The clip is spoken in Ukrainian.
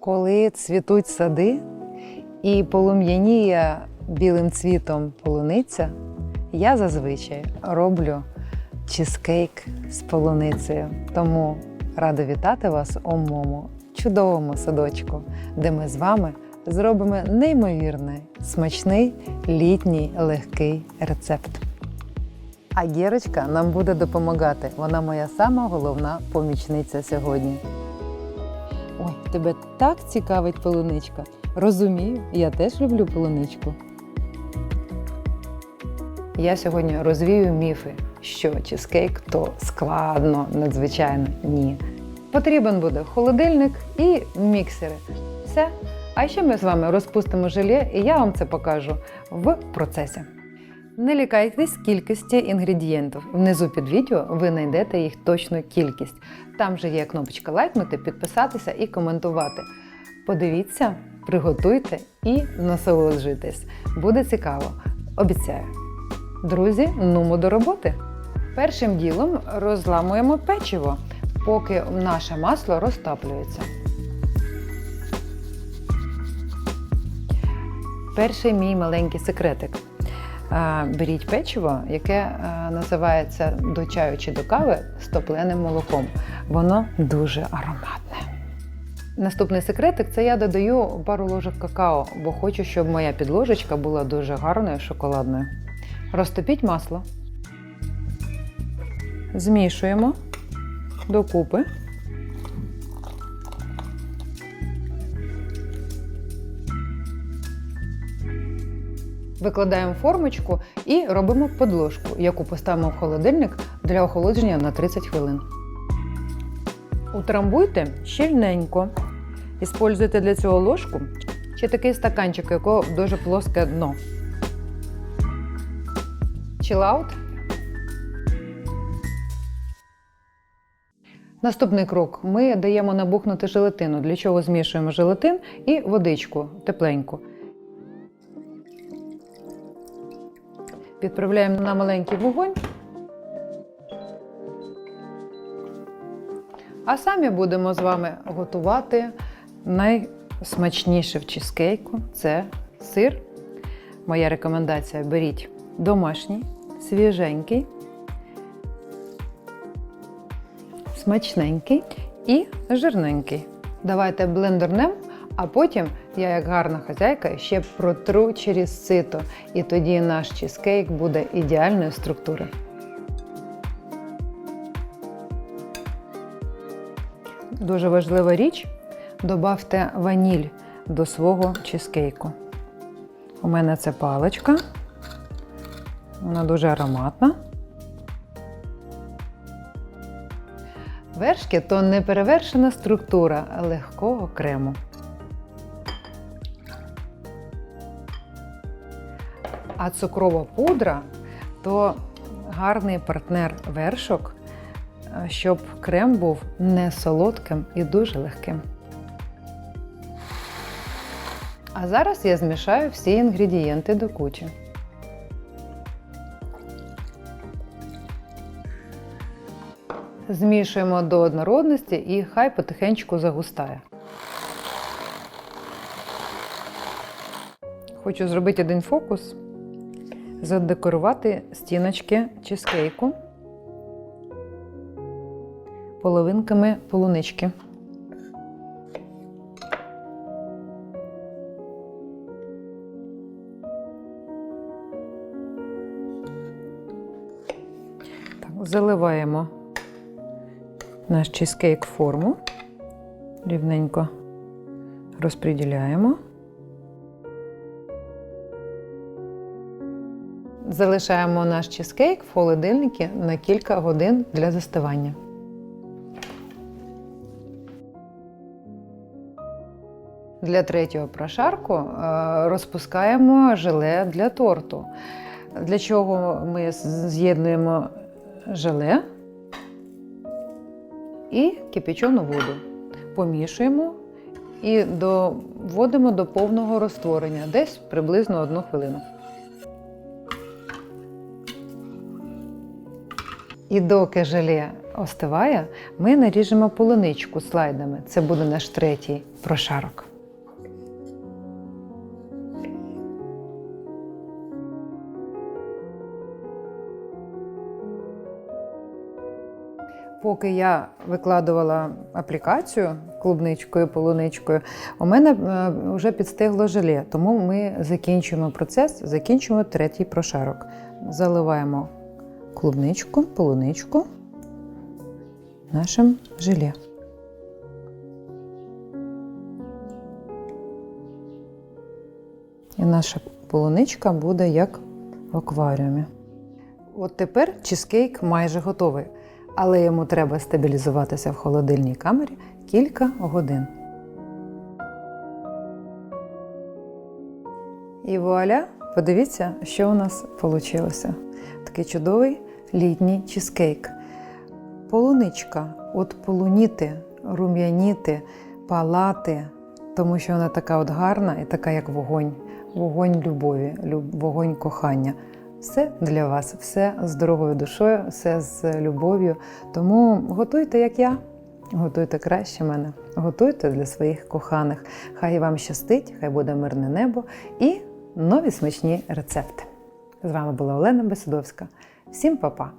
Коли цвітуть сади і полум'яніє білим цвітом полуниця, я зазвичай роблю чизкейк з полуницею. Тому рада вітати вас у моєму чудовому садочку, де ми з вами зробимо неймовірний, смачний літній легкий рецепт. А Герочка нам буде допомагати. Вона моя сама головна помічниця сьогодні. Ой, тебе так цікавить полуничка. Розумію, я теж люблю полуничку. Я сьогодні розвію міфи, що чизкейк то складно, надзвичайно ні. Потрібен буде холодильник і міксери. Все. А ще ми з вами розпустимо желе, і я вам це покажу в процесі. Не лякайтесь кількості інгредієнтів. Внизу під відео ви знайдете їх точну кількість. Там же є кнопочка лайкнути, підписатися і коментувати. Подивіться, приготуйте і насолоджуйтесь. Буде цікаво, обіцяю. Друзі, нумо до роботи. Першим ділом розламуємо печиво, поки наше масло розтоплюється. Перший мій маленький секретик. Беріть печиво, яке називається до чаю чи до кави з топленим молоком. Воно дуже ароматне. Наступний секретик це я додаю пару ложок какао, бо хочу, щоб моя підложечка була дуже гарною шоколадною. Розтопіть масло. Змішуємо докупи. Викладаємо формочку і робимо подложку, яку поставимо в холодильник для охолодження на 30 хвилин. Утрамбуйте щільненько. Іспользуйте для цього ложку чи такий стаканчик, якого дуже плоске дно. Чилаут. Наступний крок. Ми даємо набухнути желатину, для чого змішуємо желатин і водичку тепленьку. Відправляємо на маленький вогонь. А самі будемо з вами готувати найсмачніше в чизкейку це сир. Моя рекомендація: беріть домашній, свіженький, смачненький і жирненький. Давайте блендернем, а потім я, як гарна хазяйка, ще протру через сито, і тоді наш чизкейк буде ідеальної структури. Дуже важлива річ добавте ваніль до свого чизкейку. У мене це паличка. Вона дуже ароматна. Вершки то неперевершена структура легкого крему. А цукрова пудра то гарний партнер вершок, е, щоб крем був не солодким і дуже легким. А зараз я змішаю всі інгредієнти до кучі. Змішуємо до однородності і хай потихеньку загустає. Хочу зробити один фокус, задекорувати стіночки чизкейку половинками полунички. Так, заливаємо наш чизкейк форму, рівненько розподіляємо. Залишаємо наш чизкейк в холодильнику на кілька годин для застивання. Для третього прошарку е, розпускаємо желе для торту. Для чого ми з'єднуємо желе і кипячену воду. Помішуємо і доводимо до повного розтворення, десь приблизно одну хвилину. І доки желе остиває, ми наріжемо полуничку слайдами. Це буде наш третій прошарок. Поки я викладувала аплікацію клубничкою, полуничкою, у мене е, вже підстигло желе, тому ми закінчуємо процес, закінчуємо третій прошарок. Заливаємо клубничку, полуничку нашим желе. І наша полуничка буде як в акваріумі. От тепер чизкейк майже готовий, але йому треба стабілізуватися в холодильній камері кілька годин. І вуаля, подивіться, що у нас вийшло. Такий чудовий літній чизкейк. Полуничка, от полуніти, рум'яніти, палати, тому що вона така от гарна і така, як вогонь, вогонь любові, люб- вогонь кохання. Все для вас, все з здоровою душою, все з любов'ю. Тому готуйте, як я, готуйте краще мене, готуйте для своїх коханих. Хай вам щастить, хай буде мирне небо і нові смачні рецепти. З вами була Олена Бесудовська. Всім па-па!